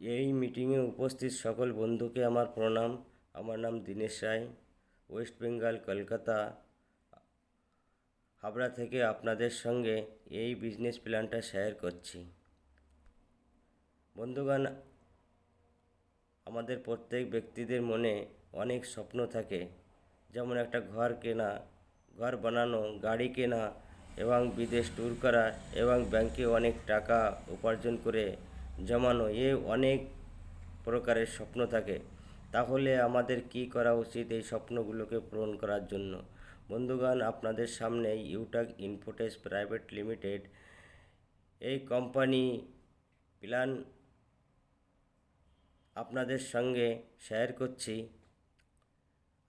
এই মিটিংয়ে উপস্থিত সকল বন্ধুকে আমার প্রণাম। আমার নাম দীনেশ রায়, ওয়েস্ট বেঙ্গল, কলকাতা। হাবড়া থেকে আপনাদের সঙ্গে এই বিজনেস প্ল্যানটা শেয়ার করছি। বন্ধুগণ, আমাদের প্রত্যেক ব্যক্তিদের মনে অনেক স্বপ্ন থাকে। যেমন একটা ঘর কেনা, ঘর বানানো, গাড়ি কেনা এবং বিদেশ ট্যুর করা এবং ব্যাংকে অনেক টাকা উপার্জন করে জমানো এ অনেক প্রকারের স্বপ্ন থাকে। তাহলে আমাদের কি করা উচিত এই স্বপ্নগুলোকে পূরণ করার জন্য? বন্ধুগণ, আপনাদের সামনে ইউটাক ইনফোটেস প্রাইভেট লিমিটেড এই কোম্পানি প্ল্যান আপনাদের সঙ্গে শেয়ার করছি।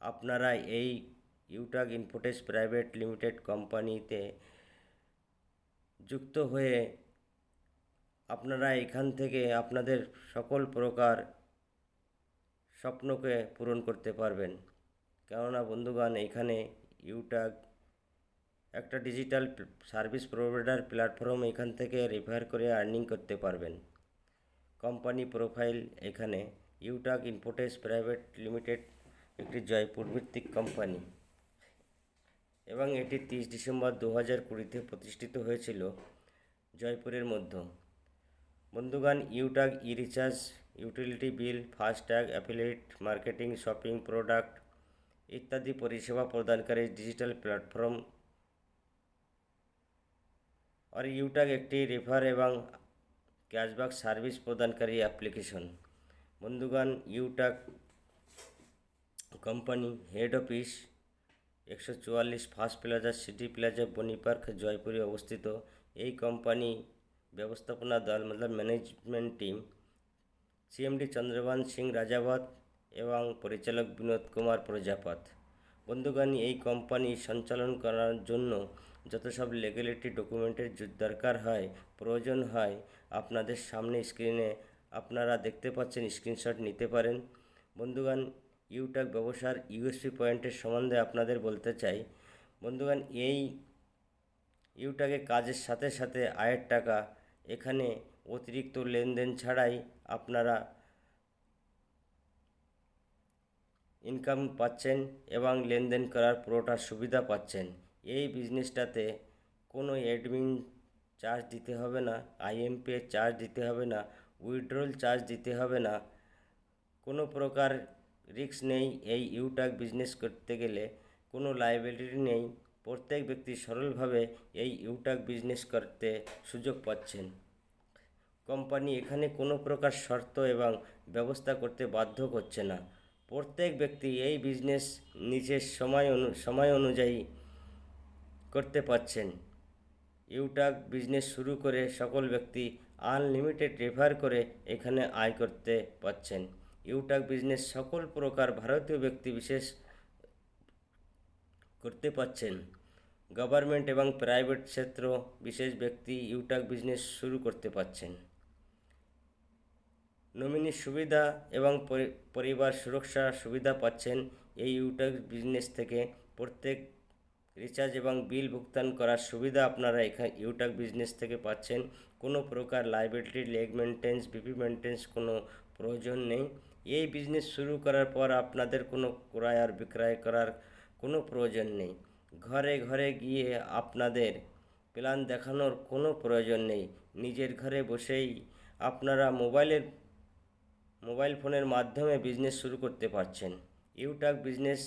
আপনারা এই ইউটাক ইনফোটেস প্রাইভেট লিমিটেড কোম্পানিতে যুক্ত হয়ে আপনারা এখান থেকে আপনাদের সকল প্রকার স্বপ্নকে পূরণ করতে পারবেন। কেননা বন্ধুগণ, এখানে ইউটাক একটা ডিজিটাল সার্ভিস প্রোভাইডার প্ল্যাটফর্ম এখান থেকে রেফার করে আর্নিং করতে পারবেন। কোম্পানি প্রোফাইল এখানে ইউটাক ইনফোটেস প্রাইভেট লিমিটেড একটি জয়পুর ভিত্তিক কোম্পানি এবং এটি তিরিশ ডিসেম্বর দু হাজার কুড়িতে প্রতিষ্ঠিত হয়েছিল জয়পুরের মধ্যে। বন্ধুগণ ইউটাক ই recharge utility bill, FASTag, affiliate, marketing, shopping, product ইত্যাদি পরিষেবা প্রদানকারী ডিজিটাল প্ল্যাটফর্ম আর ইউটাক একটি রেফার এবং ক্যাশব্যাক সার্ভিস প্রদানকারী অ্যাপ্লিকেশন। বন্ধুগণ ইউটাক কোম্পানি হেড অফিস একশো চুয়াল্লিশ first plaza city plaza Bani park জয়পুরে অবস্থিত। এই কোম্পানি ব্যবস্থাপনা দল মতলব management team CMD Chandraban Singh Rajawat এবং পরিচালক বিনোদ কুমার প্রজাপত বন্ধুগণ এই কোম্পানি সঞ্চালন করার জন্য যত সব লেগালিটি ডকুমেন্টের দরকার হয় প্রয়োজন হয় আপনাদের সামনে স্ক্রিনে আপনারা দেখতে পাচ্ছেন স্ক্রিনশট নিতে পারেন বন্ধুগণ ইউটাক ব্যবসার ইউএসপি পয়েন্টের সম্বন্ধে আপনাদের বলতে চাই বন্ধুগণ এই ইউটাকে কাজের সাথে সাথে আয়ের টাকা এখানে অতিরিক্ত লেনদেন ছাড়াই আপনারা ইনকাম পাচ্ছেন এবং লেনদেন করার পুরোটা সুবিধা পাচ্ছেন। এই বিজনেসটাতে কোনো অ্যাডমিন চার্জ দিতে হবে না আইএমপি চার্জ দিতে হবে না উইথড্রল চার্জ দিতে হবে না। কোনো প্রকার রিস্ক নেই এই ইউটাক বিজনেস করতে গেলে, কোনো লাইবিলিটি নেই। প্রত্যেক ব্যক্তি সরলভাবে এই ইউটাক বিজনেস করতে সুযোগ পাচ্ছেন। কোম্পানি এখানে কোনো প্রকার শর্ত এবং ব্যবস্থা করতে বাধ্য করছে না। প্রত্যেক ব্যক্তি এই বিজনেস নিজের সময় অনু, সময় অনুযায়ী করতে পারছেন। ইউটাক বিজনেস শুরু করে সকল ব্যক্তি আনলিমিটেড রেফার করে এখানে আয় করতে পারছেন। ইউটাক বিজনেস সকল প্রকার ভারতীয় ব্যক্তি বিশেষ করতে পারছেন। গভর্নমেন্ট এবং প্রাইভেট ক্ষেত্র বিশেষ ব্যক্তি ইউটাক বিজনেস শুরু করতে পারছেন। নমিনি সুবিধা এবং পরি- পরিবার সুরক্ষা সুবিধা পাচ্ছেন এই ইউটাক বিজনেস থেকে। প্রত্যেক রিচার্জ এবং বিল ভুগতান করার সুবিধা আপনারা এখানে, ইউটাক বিজনেস থেকে পাচ্ছেন। কোনো প্রকার লাইবিলিটি লেগ মেনটেন্স বিপি মেনটেন্স কোনো প্রয়োজন নেই। এই বিজনেস শুরু করার পর আপনাদের কোনো ক্রয় আর বিক্রয় করার কোনো প্রয়োজন নেই। ঘরে ঘরে গিয়ে আপনাদের প্ল্যান দেখানোর কোনো প্রয়োজন নেই। নিজের ঘরে বসেই আপনারা মোবাইলের, মোবাইল ফোনের মাধ্যমে বিজনেস শুরু করতে পারছেন। ইউটাক বিজনেস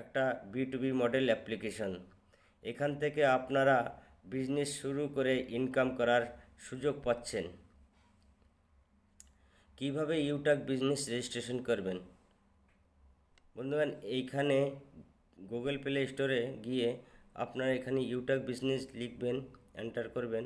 একটা B to B model application এখান থেকে আপনারা বিজনেস শুরু করে ইনকাম করার সুযোগ পাচ্ছেন। কীভাবে ইউটাক বিজনেস রেজিস্ট্রেশন করবেন? বন্ধুগণ, এইখানে গুগল প্লে স্টোরে গিয়ে আপনারা এখানে ইউটাক বিজনেস লিখবেন এন্টার করবেন,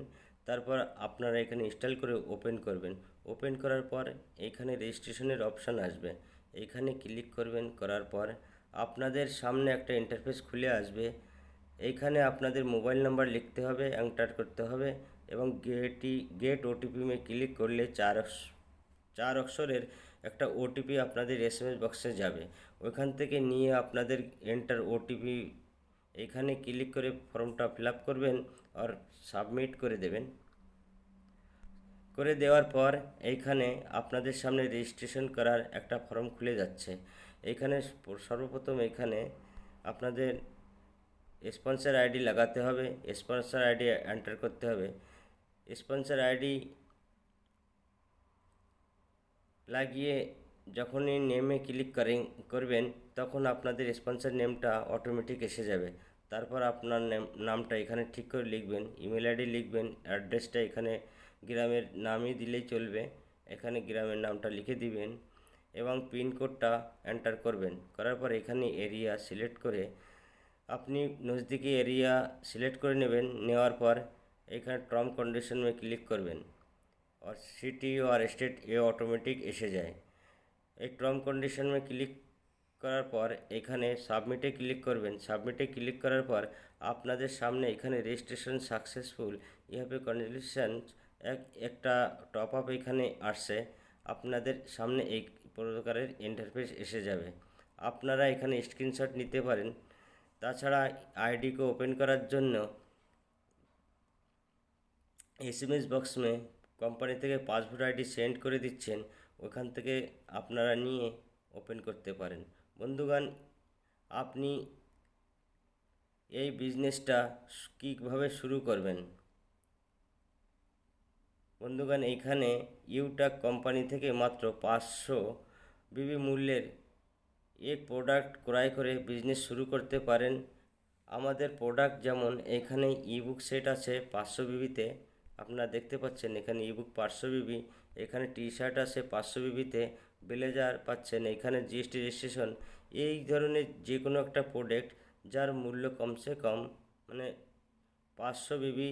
তারপর আপনারা এখানে ইনস্টল করে ওপেন করবেন। ওপেন করার পর এখানে রেজিস্ট্রেশনের অপশান আসবে। এইখানে ক্লিক করবেন, করার পর আপনাদের সামনে একটা ইন্টারফেস খুলে আসবে। এইখানে আপনাদের মোবাইল নাম্বার লিখতে হবে এন্টার করতে হবে এবং গেটি গেট ওটিপি মে ক্লিক করলে চার চার অক্ষরের একটা ওটিপি আপনাদের এস এম এস বক্সে যাবে। ওইখান থেকে নিয়ে আপনাদের এন্টার ওটিপি এখানে ক্লিক করে ফর্মটা ফিল আপ করবেন আর সাবমিট করে দেবেন। করে দেওয়ার পর এইখানে আপনাদের সামনে রেজিস্ট্রেশন করার একটা ফর্ম খুলে যাচ্ছে। এইখানে সর্বপ্রথম এখানে আপনাদের স্পন্সর আইডি লাগাতে হবে। স্পন্সর আইডি এন্টার করতে হবে। স্পন্সর আইডি লাগিয়ে যখনই নেমে ক্লিক করেন, করবেন, তখন আপনাদের স্পন্সর নেমটা অটোমেটিক এসে যাবে। তারপর আপনার নেম নামটা এখানে ঠিক করে লিখবেন ইমেল আইডি লিখবেন অ্যাড্রেসটা এখানে গ্রামের নামই দিলেই চলবে। এখানে গ্রামের নামটা লিখে দিবেন এবং পিনকোডটা এন্টার করবেন। করার পর এখানে এরিয়া সিলেক্ট করে আপনি নজদিকি এরিয়া সিলেক্ট করে নেবেন। নেওয়ার পর এখানে টার্ম কন্ডিশন ক্লিক করবেন। और सिटी और स्टेट এ অটোমেটিক এসে যায় এই টার্ম কন্ডিশন में ক্লিক করার পর এখানে সাবমিটে ক্লিক করবেন সাবমিটে ক্লিক করার পর আপনাদের সামনে এখানে রেজিস্ট্রেশন সাকসেসফুল ইহাপে কনজুলেশন এক একটা টপ আপ এখানে আসছে আপনাদের সামনে এই প্রকারের ইন্টারফেস এসে যাবে আপনারা এখানে স্ক্রিনশট নিতে পারেন তাছাড়া আইডিকে ওপেন করার জন্য এস এম এস বক্স মে কোম্পানি থেকে পাসপোর্ট আইডি সেন্ড করে দিচ্ছেন, ওখান থেকে আপনারা নিয়ে ওপেন করতে পারেন। বন্ধুগণ, আপনি এই বিজনেসটা কীভাবে শুরু করবেন? বন্ধুগণ, এইখানে ইউটাক কোম্পানি থেকে মাত্র পাঁচশো বিবি মূল্যের এক প্রোডাক্ট ক্রয় করে বিজনেস শুরু করতে পারেন। আমাদের প্রোডাক্ট যেমন এখানে ইবুক সেট আছে পাঁচশো বিবিতে আপনারা দেখতে পাচ্ছেন এখানে ইবুক পাঁচশো বিবি এখানে টি শার্ট আছে পাঁচশো বিবিতে ব্লেজার পাচ্ছেন, এখানে জিএসটি রেজিস্ট্রেশন এই ধরনের যে কোনো একটা প্রোডাক্ট যার মূল্য কমসে কম মানে পাঁচশো বিবি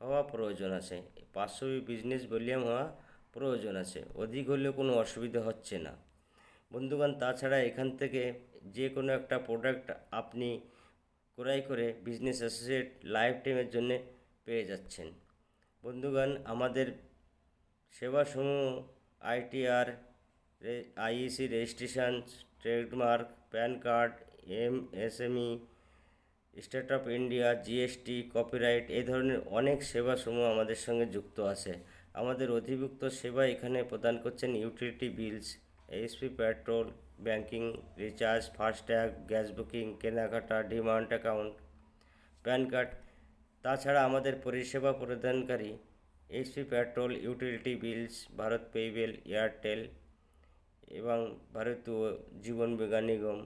হওয়া প্রয়োজন আছে, পাঁচশো বিবি বিজনেস ভলিউম হওয়া প্রয়োজন আছে, অধিক হলেও কোনো অসুবিধা হচ্ছে না। বন্ধুগণ, তাছাড়া এখান থেকে যে কোনো একটা প্রোডাক্ট আপনি ক্রয় করে বিজনেস অ্যাসোসিয়েট লাইফ টাইমের জন্যে পেয়ে যাচ্ছেন। বন্ধুগণ, আমাদের সেবাসমূহ, ITR IEC, registration, trademark, PAN card M SME state of India, GST, copyright এই ধরনের অনেক সেবাসমূহ আমাদের সঙ্গে যুক্ত আছে। আমাদের অধিভুক্ত সেবা এখানে প্রদান করছেন utility bills HP petrol, banking, recharge, FASTag, gas booking, কেনাকাটা, ডিমান্ড অ্যাকাউন্ট, প্যান কার্ড তাছাড়া আমাদের পরিষেবা প্রদানকারী HP petrol, utility bills, Bharat পেইবেল Airtel এবং ভারতীয় জীবন বিজ্ঞান নিগম।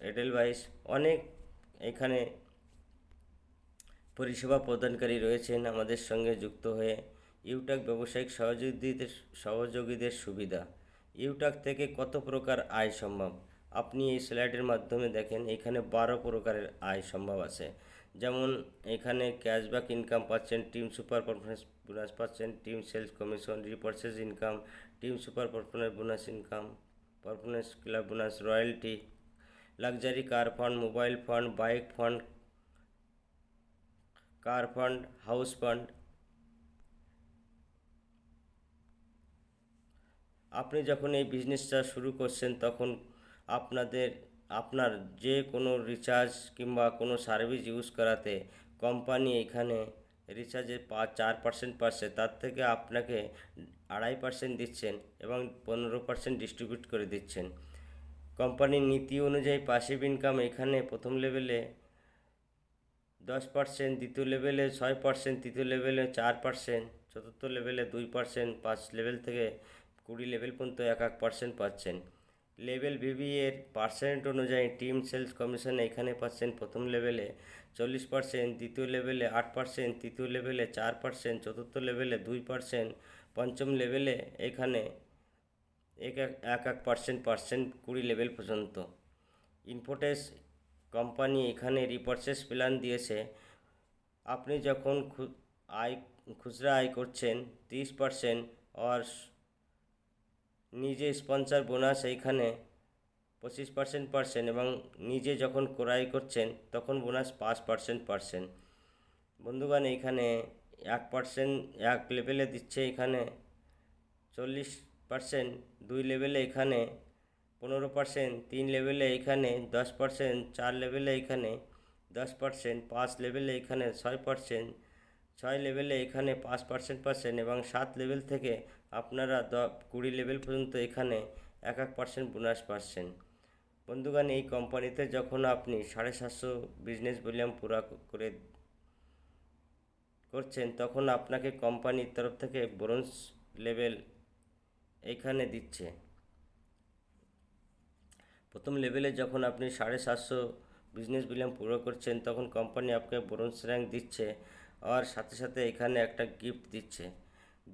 এডেলওয়াইস অনেক এখানে পরিষেবা প্রদানকারী রয়েছেন আমাদের সঙ্গে যুক্ত হয়ে। ইউটাক ব্যবসায়িক সহযোগীদের সহযোগীদের সুবিধা। ইউটাক থেকে কত প্রকার আয় সম্ভব? আপনি এই স্লাইডের মাধ্যমে দেখেন, এখানে বারো প্রকারের আয় সম্ভব আছে। যেমন এখানে ক্যাশব্যাক ইনকাম পাচ্ছেন টিম সুপার পারফরমেন্স বোনাস পাচ্ছেন team sales commission repurchase income team super performance bonus income performance club bonus royalty luxury car fund mobile fund bike fund car fund house fund আপনি যখন এই বিজনেসটা শুরু করছেন, তখন আপনাদের আপনার যে কোনো রিচার্জ কিংবা কোনো সার্ভিস ইউজ করাতে কোম্পানি এখানে রিচার্জে পাঁচ চার পার্সেন্ট পাচ্ছে, তার থেকে আপনাকে আড়াই পার্সেন্ট দিচ্ছেন এবং পনেরো পার্সেন্ট ডিস্ট্রিবিউট করে দিচ্ছেন। কোম্পানির নীতি অনুযায়ী পাসিভ ইনকাম এখানে প্রথম লেভেলে দশ পার্সেন্ট দ্বিতীয় লেভেলে ছয় পার্সেন্ট তৃতীয় লেভেলে চার পার্সেন্ট চতুর্থ লেভেলে দুই পার্সেন্ট পাঁচ লেভেল থেকে কুড়ি লেভেল পর্যন্ত এক এক পার্সেন্ট পাচ্ছেন। লেভেল ভিভি এর পার্সেন্ট অনুযায়ী টিম সেলস কমিশন এখানে পাচ্ছেন প্রথম লেভেলে চল্লিশ পার্সেন্ট দ্বিতীয় লেভেলে আট পার্সেন্ট তৃতীয় লেভেলে চার পার্সেন্ট চতুর্থ লেভেলে দুই পার্সেন্ট পঞ্চম লেভেলে এখানে এক এক এক পার্সেন্ট পার্সেন্ট কুড়ি লেভেল পর্যন্ত। ইনফোটেস কোম্পানি এখানে রিপার্সেস প্ল্যান দিয়েছে। আপনি যখন আয় খুচরা আয় করছেন, তিরিশ পার্সেন্ট আর নিজে স্পন্সর বোনাস এইখানে পঁচিশ পার্সেন্ট পার্সেন্ট এবং নিজে যখন ক্রয় করছেন তখন বোনাস পাঁচ পার্সেন্ট পার্সেন্ট বন্ধুগণ, এইখানে এক পার্সেন্ট এক লেভেলে দিচ্ছে এখানে চল্লিশ পার্সেন্ট দুই লেভেলে এখানে পনেরো পার্সেন্ট তিন লেভেলে এখানে দশ পার্সেন্ট চার লেভেলে এখানে দশ পার্সেন্ট পাঁচ লেভেলে এখানে ছয় পার্সেন্ট ছয় লেভেলে এখানে পাঁচ পার্সেন্ট পাচ্ছেন এবং সাত লেভেল থেকে আপনারা দ কুড়ি লেভেল পর্যন্ত এখানে এক এক পার্সেন্ট বোনাস পাচ্ছেন। বন্ধুগণ, এই কোম্পানিতে যখন আপনি সাড়ে সাতশো বিজনেস ভলিউম পুরা করে করছেন, তখন আপনাকে কোম্পানির তরফ থেকে ব্রোঞ্জ লেভেল এইখানে দিচ্ছে। প্রথম লেভেলে যখন আপনি সাড়ে সাতশো বিজনেস ভলিউম পুরো করছেন, তখন কোম্পানি আপনাকে ব্রোঞ্জ র্যাঙ্ক দিচ্ছে, আর সাথে সাথে এখানে একটা গিফট দিচ্ছে।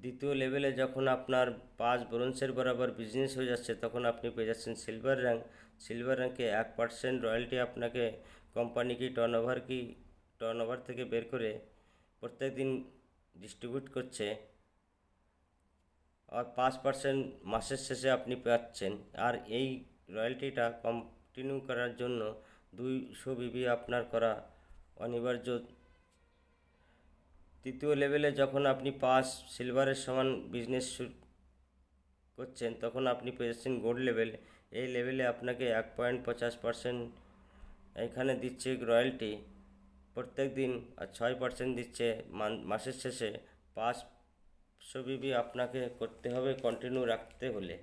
দ্বিতীয় লেভেলে যখন আপনার পাঁচ ব্রোঞ্জের বরাবর বিজনেস হয়ে যাচ্ছে, তখন আপনি পেয়ে যাচ্ছেন সিলভার র্যাঙ্ক সিলভার র্যাঙ্কে এক পার্সেন্ট রয়্যালটি আপনাকে কোম্পানি কি টার্ন ওভার কি টার্ন ওভার থেকে বের করে প্রত্যেক দিন ডিস্ট্রিবিউট করছে আর পাঁচ পার্সেন্ট মাসের শেষে আপনি পাচ্ছেন। আর এই রয়্যালটিটা কন্টিনিউ করার জন্য দুইশো বিবি আপনার করা অনিবার্য তৃতীয় লেভেলে যখন আপনি পাস সিলভারের সমান বিজনেস করছেন, তখন আপনি পেয়েছেন গোল্ড লেভেল এই লেভেলে আপনাকে এক পয়েন্ট পঞ্চাশ পার্সেন্ট এখানে দিচ্ছে রয়্যালটি প্রত্যেক দিন আর ছয় পার্সেন্ট দিচ্ছে মাসের শেষে। পাঁচশো বিবি আপনাকে করতে হবে কন্টিনিউ রাখতে হলে।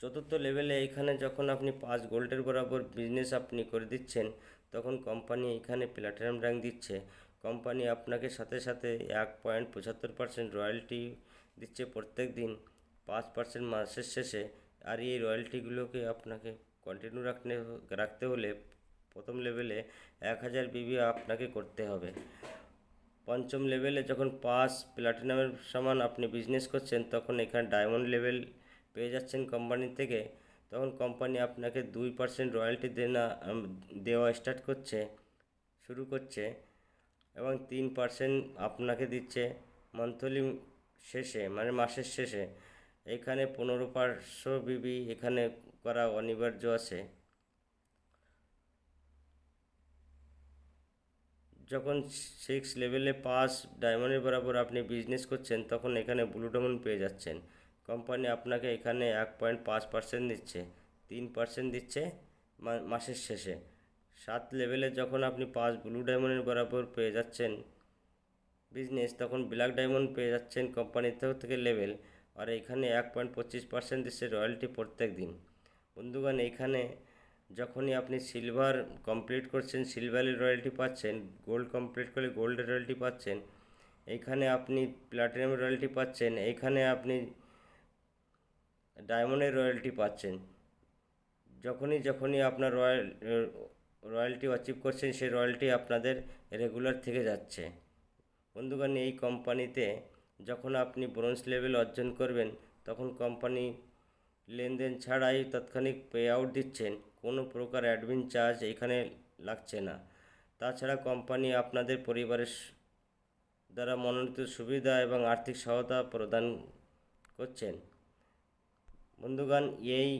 চতুর্থ লেভেলে এইখানে যখন আপনি পাঁচ গোল্ডের বরাবর বিজনেস আপনি করে দিচ্ছেন, তখন কোম্পানি এইখানে প্ল্যাটিনাম র্যাঙ্ক দিচ্ছে। কোম্পানি আপনাকে সাথে সাথে এক পয়েন্ট পঁচাত্তর পার্সেন্ট রয়্যালটি দিচ্ছে প্রত্যেক দিন। পাঁচ পার্সেন্ট মাসের শেষে। আর এই রয়্যালটিগুলোকে আপনাকে কন্টিনিউ রাখতে রাখতে হলে প্রথম লেভেলে এক হাজার বিবি আপনাকে করতে হবে। পঞ্চম লেভেলে যখন পাস প্ল্যাটিনামের সমান আপনি বিজনেস করছেন, তখন এখানে ডায়মন্ড লেভেল পেয়ে যাচ্ছেন কোম্পানি থেকে। তখন কোম্পানি আপনাকে দুই পার্সেন্ট রয়্যালটি দেনা দেওয়া স্টার্ট করছে, শুরু করছে। এবং তিন পার্সেন্ট আপনাকে দিচ্ছে মান্থলি শেষে মানে মাসের শেষে। এখানে পনেরো পাঁচশো বিবি এখানে করা অনিবার্য আছে। যখন সিক্স লেভেলে পাস ডায়মন্ডের বরাবর আপনি বিজনেস করছেন, তখন এখানে ব্লু ডায়মন্ড পেয়ে যাচ্ছেন। কোম্পানি আপনাকে এখানে এক পয়েন্ট পাঁচ পার্সেন্ট দিচ্ছে, তিন পার্সেন্ট দিচ্ছে মাসের শেষে। সাত লেভেলে যখন আপনি পাঁচ ব্লু ডায়মন্ডের বরাবর পেয়ে যাচ্ছেন বিজনেস তখন ব্ল্যাক ডায়মন্ড পেয়ে যাচ্ছেন কোম্পানির তরফ থেকে লেভেল আর এখানে এক পয়েন্ট পঁচিশ পার্সেন্ট দিচ্ছে রয়্যালটি প্রত্যেক দিন। বন্ধুগণ এইখানে যখনই আপনি সিলভার কমপ্লিট করছেন সিলভারের রয়্যালটি পাচ্ছেন গোল্ড কমপ্লিট করলে গোল্ডের রয়্যালটি পাচ্ছেন এইখানে আপনি প্লাটিনাম রয়্যালটি পাচ্ছেন এইখানে আপনি ডায়মন্ডের রয়্যালটি পাচ্ছেন। যখনই যখনই আপনার রয়্যাল রয়্যালটি অ্যাচিভ করছেন, সেই রয়্যালটি আপনাদের রেগুলার থেকে যাচ্ছে। বন্ধুগণ, এই কোম্পানিতে যখন আপনি ব্রোঞ্জ লেভেল অর্জন করবেন, তখন কোম্পানি লেনদেন ছাড়াই তাৎক্ষণিক পে আউট দিচ্ছেন, কোনো প্রকার অ্যাডমিন চার্জ এখানে লাগছে না। তাছাড়া কোম্পানি আপনাদের পরিবারের দ্বারা মনোনীত সুবিধা এবং আর্থিক সহায়তা প্রদান করছেন। বন্ধুগণ, এই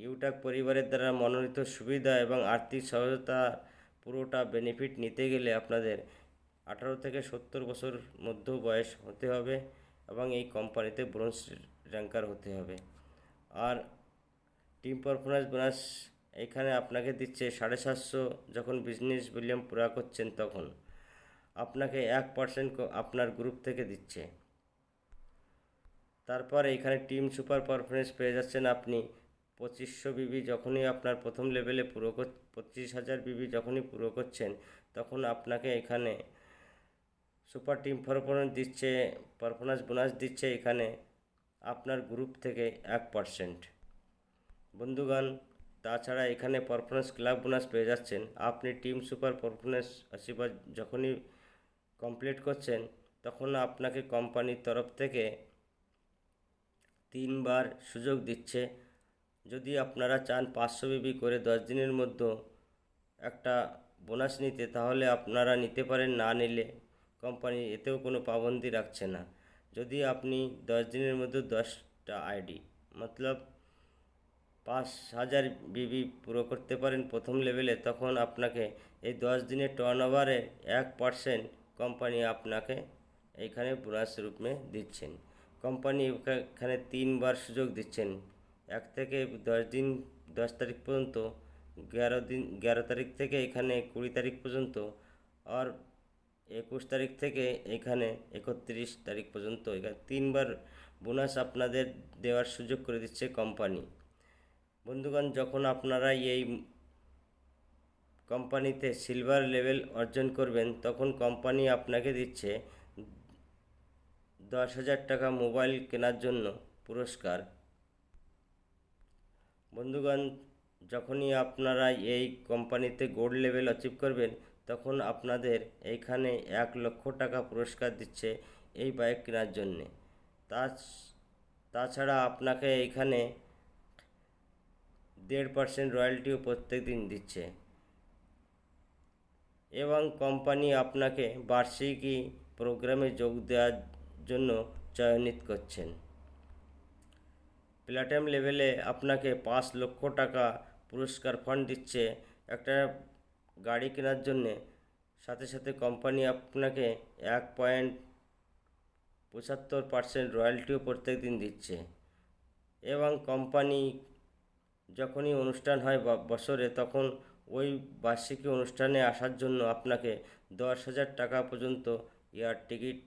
ইউটাক পরিবারের দ্বারা মনোনীত সুবিধা এবং আর্থিক সহায়তা পুরোটা বেনিফিট নিতে গেলে আপনাদের আঠারো থেকে সত্তর বছর মধ্য বয়স হতে হবে এবং এই কোম্পানিতে ব্রোঞ্জ র্যাঙ্কার হতে হবে। আর টিম পারফরমেন্স বোনাস এখানে আপনাকে দিচ্ছে সাড়ে সাতশো যখন বিজনেস ভলিউম পুরা করছেন তখন। আপনাকে এক পার্সেন্ট আপনার গ্রুপ থেকে দিচ্ছে। তারপর এখানে টিম সুপার পারফরমেন্স পেয়ে যাচ্ছেন আপনি। পঁচিশশো বিবি যখনই আপনার প্রথম লেভেলে পুরো পঁচিশ হাজার বিবি যখনই পুরো করছেন, তখন আপনাকে এখানে সুপার টিম পারফরমেন্স দিচ্ছে পারফরমেন্স বোনাস দিচ্ছে এখানে আপনার গ্রুপ থেকে এক পার্সেন্ট। বন্ধুগণ, তাছাড়া এখানে পারফরমেন্স ক্লাব বোনাস পেয়ে যাচ্ছেন। আপনি টিম সুপার পারফরমেন্স আশীর্বাদ যখনই কমপ্লিট করছেন, তখন আপনাকে কোম্পানির তরফ থেকে তিনবার সুযোগ দিচ্ছে যদি আপনারা চান পাঁচশো বিবি করে দশ দিনের মধ্যে একটা বোনাস নিতে, তাহলে আপনারা নিতে পারেন, না নিলে কোম্পানি এতেও কোনো পাবন্দি রাখছে না। যদি আপনি দশ দিনের মধ্যে দশটা আইডি মতলব পাঁচ হাজার বিবি পুরো করতে পারেন প্রথম লেভেলে তখন আপনাকে এই দশ দিনের টার্ন ওভারে এক পার্সেন্ট কোম্পানি আপনাকে এইখানে বোনাস রূপে দিচ্ছেন। কোম্পানি এখানে তিনবার সুযোগ দিচ্ছেন। এক থেকে দশ দিন, দশ তারিখ পর্যন্ত, এগারো দিন, এগারো তারিখ থেকে এখানে, কুড়ি তারিখ পর্যন্ত, আর একুশ তারিখ থেকে এখানে একত্রিশ তারিখ পর্যন্ত। এখানে তিনবার বোনাস আপনাদের দেওয়ার সুযোগ করে দিচ্ছে কোম্পানি বন্ধুগণ, যখন আপনারা এই কোম্পানিতে সিলভার লেভেল অর্জন করবেন, তখন কোম্পানি আপনাকে দিচ্ছে দশ হাজার টাকা মোবাইল কেনার জন্য পুরস্কার। বন্ধুগণ, যখনই আপনারা এই কোম্পানিতে গোল্ড লেভেল অচিভ করবেন, তখন আপনাদের এইখানে এক লক্ষ টাকা পুরস্কার দিচ্ছে এই বাইক কেনার জন্যে। তা তাছাড়া আপনাকে এইখানে দেড় পার্সেন্ট রয়্যালটিও প্রত্যেক দিন দিচ্ছে। এবং কোম্পানি আপনাকে বার্ষিকী প্রোগ্রামে যোগ দেওয়ার জন্য চয়নিত করছেন। প্ল্যাটিনাম লেভেলে আপনাকে পাঁচ লক্ষ টাকা পুরস্কার ফান্ড দিচ্ছে। একটা গাড়ি কেনার জন্যে। সাথে সাথে কোম্পানি আপনাকে এক পয়েন্ট পঁচাত্তর পার্সেন্ট রয়্যালটিও প্রত্যেক দিন দিচ্ছে। এবং কোম্পানি যখনই অনুষ্ঠান হয় বছরে, তখন ওই বার্ষিকী অনুষ্ঠানে আসার জন্য আপনাকে দশ হাজার টাকা পর্যন্ত এয়ার টিকিট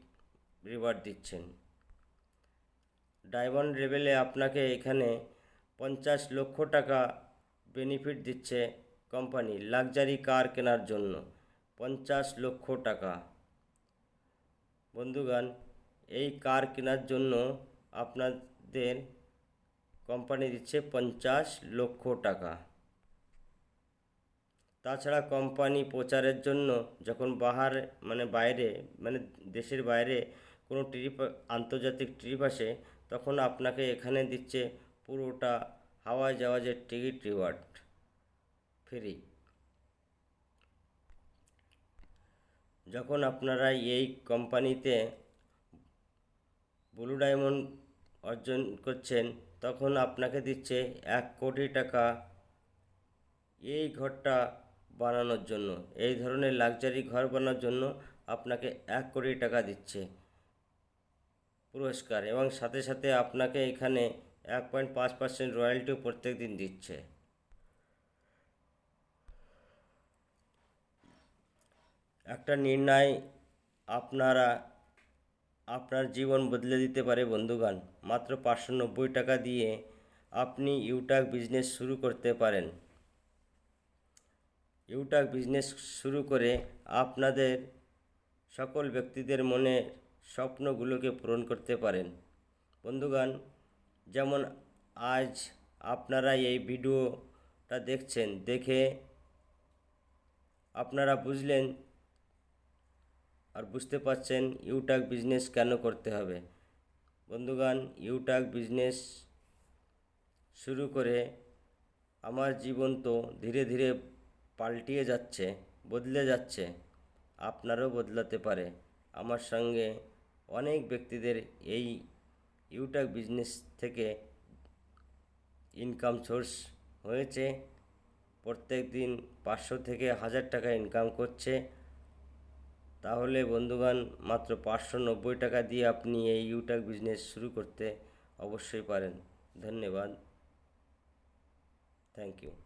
রিওয়ার্ড দিচ্ছেন। ডায়মন্ড লেভেলে আপনাকে এখানে পঞ্চাশ লক্ষ টাকা বেনিফিট দিচ্ছে কোম্পানি লাক্সারি কার কেনার জন্য। পঞ্চাশ লক্ষ টাকা। বন্ধুগণ, এই কার কেনার জন্য আপনাদের কোম্পানি দিচ্ছে পঞ্চাশ লক্ষ টাকা। তাছাড়া কোম্পানি প্রচারের জন্য যখন বাহার মানে বাইরে মানে দেশের বাইরে কোনো ট্রিপ আন্তর্জাতিক ট্রিপ আসে তখন আপনাকে এখানে দিচ্ছে পুরোটা হাওয়ায় জাহাজের টিকিট রিওয়ার্ড, ফ্রি। যখন আপনারা এই কোম্পানিতে ব্লু ডায়মন্ড অর্জন করছেন, তখন আপনাকে দিচ্ছে এক কোটি টাকা এই ঘরটা বানানোর জন্য, এই ধরনের লাক্সারি ঘর বানানোর জন্য আপনাকে এক কোটি টাকা দিচ্ছে। পুরস্কার এবং সাথে সাথে আপনাকে এখানে এক পয়েন্ট পাঁচ পার্সেন্ট রয়্যালটিও প্রত্যেক দিন দিচ্ছে। একটা নির্ণয় আপনারা, আপনার জীবন বদলে দিতে পারে বন্ধুগণ। মাত্র পাঁচশো নব্বই টাকা দিয়ে আপনি ইউটাক বিজনেস শুরু করতে পারেন। ইউটাক বিজনেস শুরু করে আপনাদের সকল ব্যক্তিদের মনের স্বপ্নগুলোকে পূরণ করতে পারেন। বন্ধুগণ, যেমন আজ আপনারা এই ভিডিওটা দেখছেন, দেখে আপনারা বুঝলেন আর বুঝতে পারছেন ইউটাক বিজনেস কেন করতে হবে। বন্ধুগণ, ইউটাক বিজনেস শুরু করে আমার জীবন তো ধীরে ধীরে পাল্টিয়ে যাচ্ছে, বদলে যাচ্ছে। আপনারও বদলাতে পারে। আমার সঙ্গে অনেক ব্যক্তিদের এই ইউটাক বিজনেস থেকে ইনকাম সোর্স হয়েছে। প্রত্যেক দিন পাঁচশো থেকে হাজার টাকা ইনকাম করছে। তাহলে বন্ধুগণ, মাত্র পাঁচশো নব্বই টাকা দিয়ে আপনি এই ইউটাক বিজনেস শুরু করতে অবশ্যই পারেন। ধন্যবাদ। Thank you